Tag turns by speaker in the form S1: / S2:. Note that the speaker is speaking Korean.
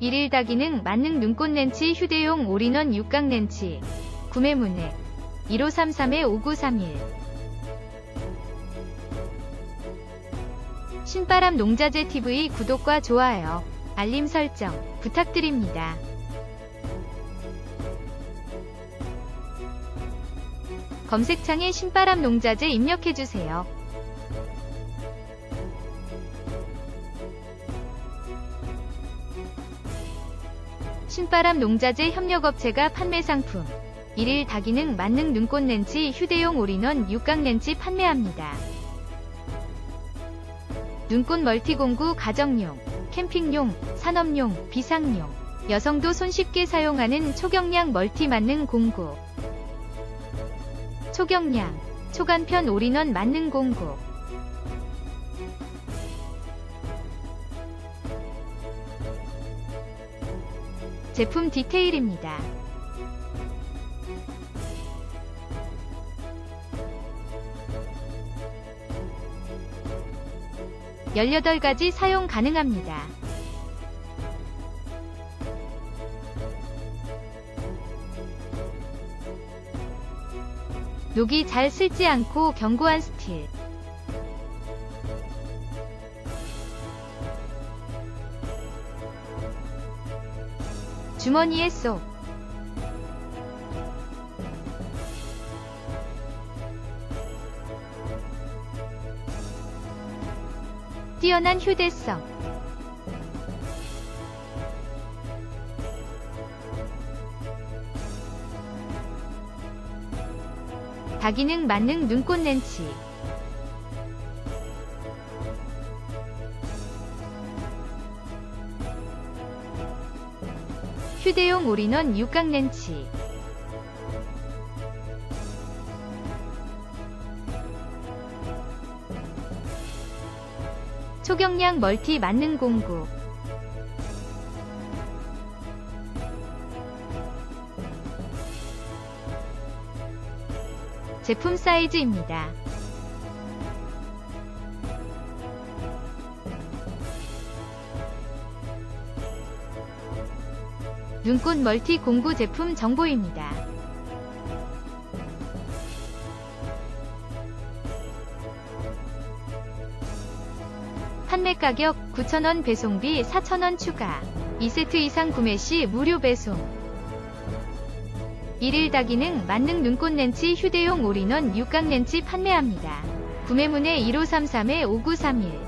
S1: 일일 다기능 만능 눈꽃 렌치 휴대용 올인원 육각 렌치 구매 문의 1533-5931 신바람 농자재 TV 구독과 좋아요, 알림 설정 부탁드립니다. 검색창에 신바람 농자재 입력해주세요. 신바람 농자재 협력업체가 판매 상품. 일일 다기능 만능 눈꽃 렌치 휴대용 올인원 육각 렌치 판매합니다. 눈꽃 멀티공구 가정용, 캠핑용, 산업용, 비상용, 여성도 손쉽게 사용하는 초경량 멀티 만능 공구. 초경량, 초간편 올인원 만능 공구 제품 디테일입니다. 열여덟 가지 사용 가능합니다. 녹이 잘 슬지 않고 견고한 스틸. 주머니에 쏙. 뛰어난 휴대성. 다기능 만능 눈꽃 렌치. 휴대용 올인원 육각 렌치. 초경량 멀티 만능 공구. 제품 사이즈입니다. 눈꽃 멀티 공구 제품 정보입니다. 판매 가격 9,000원 배송비 4,000원 추가. 2세트 이상 구매 시 무료 배송. 일일 다기능 만능 눈꽃 렌치 휴대용 올인원 육각 렌치 판매합니다. 구매문의 1533-5931